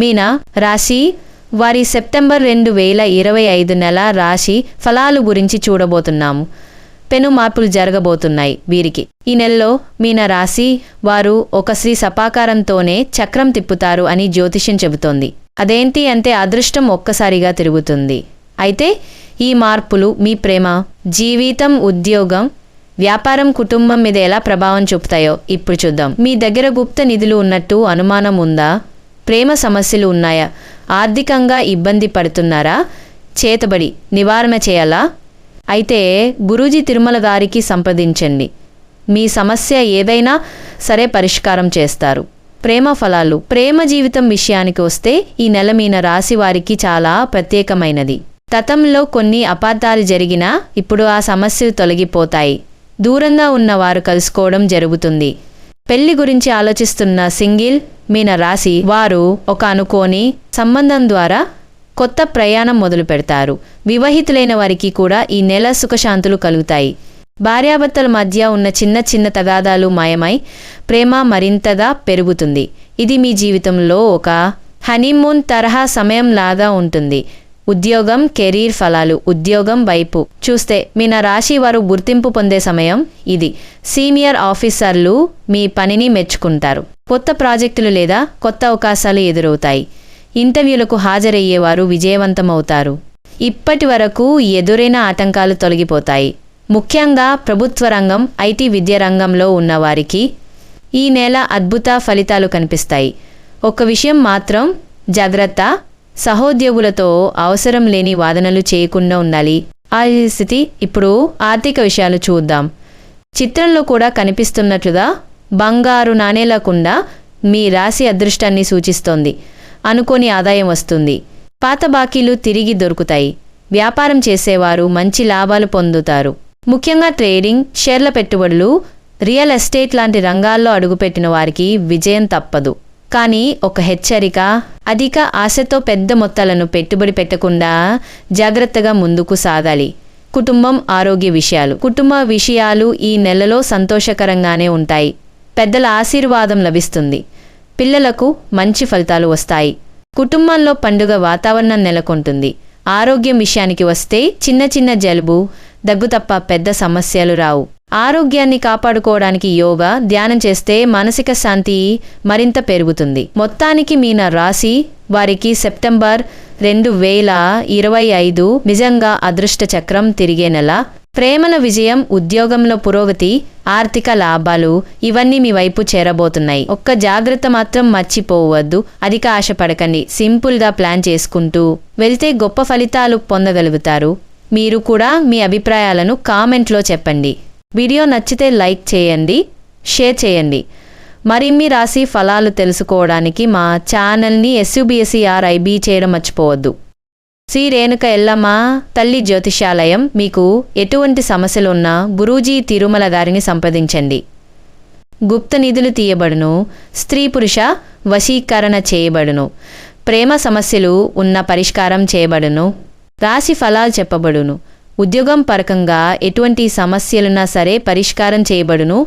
మీన రాశి వారి సెప్టెంబర్ రెండు వేల ఇరవై ఐదు నెల రాశి ఫలాలు గురించి చూడబోతున్నాము. పెను మార్పులు జరగబోతున్నాయి వీరికి. ఈ నెలలో మీన రాశి వారు ఒక శ్రీ సపాకారంతోనే చక్రం తిప్పుతారు అని జ్యోతిష్యం చెబుతోంది. అదేంటి అంటే అదృష్టం ఒక్కసారిగా తిరుగుతుంది. అయితే ఈ మార్పులు మీ ప్రేమ జీవితం ఉద్యోగం వ్యాపారం కుటుంబం మీద ఎలా ప్రభావం చూపుతాయో ఇప్పుడు చూద్దాం. మీ దగ్గర గుప్త నిధులు ఉన్నట్టు అనుమానం ఉందా? ప్రేమ సమస్యలు ఉన్నాయా? ఆర్థికంగా ఇబ్బంది పడుతున్నారా? చేతబడి నివారణ చేయాలా? అయితే గురూజీ తిరుమల గారికి సంప్రదించండి. మీ సమస్య ఏదైనా సరే పరిష్కారం చేస్తారు. ప్రేమ ఫలాలు. ప్రేమ జీవితం విషయానికి వస్తే ఈ నెల మీన రాశి వారికి చాలా ప్రత్యేకమైనది. గతంలో కొన్ని అపార్థాలు జరిగినా ఇప్పుడు ఆ సమస్యలు తొలగిపోతాయి. దూరంగా ఉన్నవారు కలుసుకోవడం జరుగుతుంది. పెళ్ళి గురించి ఆలోచిస్తున్న సింగిల్ మీన రాశి వారు ఒక అనుకోని సంబంధం ద్వారా కొత్త ప్రయాణం మొదలు పెడతారు వివాహితులైన వారికి కూడా ఈ నెల సుఖశాంతులు కలుగుతాయి. భార్యాభర్తల మధ్య ఉన్న చిన్న చిన్న తగాదాలు మాయమై ప్రేమ మరింతగా పెరుగుతుంది. ఇది మీ జీవితంలో ఒక హనీమూన్ తరహా సమయం లాగా ఉంటుంది. ఉద్యోగం కెరీర్ ఫలాలు ఉద్యోగం వైపు. చూస్తే మీన రాశి వారు గుర్తింపు పొందే సమయం ఇది. సీనియర్ ఆఫీసర్లు మీ పనిని మెచ్చుకుంటారు. కొత్త ప్రాజెక్టులు లేదా కొత్త అవకాశాలు ఎదురవుతాయి. ఇంటర్వ్యూలకు హాజరయ్యేవారు విజయవంతమవుతారు. ఇప్పటి వరకు ఎదురైన ఆటంకాలు తొలగిపోతాయి. ముఖ్యంగా ప్రభుత్వ రంగం ఐటీ విద్య రంగంలో ఉన్నవారికి ఈ నెల అద్భుత ఫలితాలు కనిపిస్తాయి. ఒక విషయం మాత్రం జాగ్రత్త సహోద్యోగులతో అవసరం లేని వాదనలు చేయకుండా ఉండాలి. ఆ స్థితి ఇప్పుడు ఆర్థిక విషయాలు చూద్దాం. చిత్రంలో కూడా కనిపిస్తున్నట్లుగా బంగారు నాణేలకుండా మీ రాశి అదృష్టాన్ని సూచిస్తోంది. అనుకోని ఆదాయం వస్తుంది. పాత బాకీలు తిరిగి దొరుకుతాయి. వ్యాపారం చేసేవారు మంచి లాభాలు పొందుతారు. ముఖ్యంగా ట్రేడింగ్ షేర్ల పెట్టుబడులు రియల్ ఎస్టేట్ లాంటి రంగాల్లో అడుగుపెట్టిన వారికి విజయం తప్పదు. కానీ ఒక హెచ్చరిక అధిక ఆశతో పెద్ద మొత్తాలను పెట్టుబడి పెట్టకుండా జాగ్రత్తగా ముందుకు సాగాలి. కుటుంబం ఆరోగ్య విషయాలు. కుటుంబ విషయాలు ఈ నెలలో సంతోషకరంగానే ఉంటాయి. పెద్దల ఆశీర్వాదం లభిస్తుంది. పిల్లలకు మంచి ఫలితాలు వస్తాయి. కుటుంబంలో పండుగ వాతావరణం నెలకొంటుంది. ఆరోగ్యం విషయానికి వస్తే చిన్న చిన్న జలుబు దగ్గు తప్ప పెద్ద సమస్యలు రావు. ఆరోగ్యాన్ని కాపాడుకోవడానికి యోగా ధ్యానం చేస్తే మానసిక శాంతి మరింత పెరుగుతుంది. మొత్తానికి మీన రాశి వారికి సెప్టెంబర్ రెండు వేల ఇరవై ఐదు నిజంగా అదృష్ట చక్రం తిరిగే నెల. ప్రేమల విజయం ఉద్యోగంలో పురోగతి ఆర్థిక లాభాలు ఇవన్నీ మీ వైపు చేరబోతున్నాయి. ఒక్క జాగ్రత్త మాత్రం మర్చిపోవద్దు. అధిక ఆశ పడకండి. సింపుల్గా ప్లాన్ చేసుకుంటూ వెళ్తే గొప్ప ఫలితాలు పొందగలుగుతారు. మీరు కూడా మీ అభిప్రాయాలను కామెంట్లో చెప్పండి. వీడియో నచ్చితే లైక్ చేయండి షేర్ చేయండి. మరిన్ని రాశి ఫలాలు తెలుసుకోవడానికి మా ఛానల్ని ఎస్యుబిఎస్ఈఆర్ ఐబీ చేయడం మర్చిపోవద్దు. శ్రీ రేణుక ఎల్లమ్మ తల్లి జ్యోతిషాలయం మీకు ఎటువంటి సమస్యలున్నా గురూజీ తిరుమల గారిని సంప్రదించండి. గుప్త నిధులు తీయబడును స్త్రీ పురుష వశీకరణ చేయబడును ప్రేమ సమస్యలు ఉన్న పరిష్కారం చేయబడును రాశి ఫలాలు చెప్పబడును ఉద్యోగం పరకంగా ఎటువంటి సమస్యలున్నా సరే పరిష్కారం చేయబడును.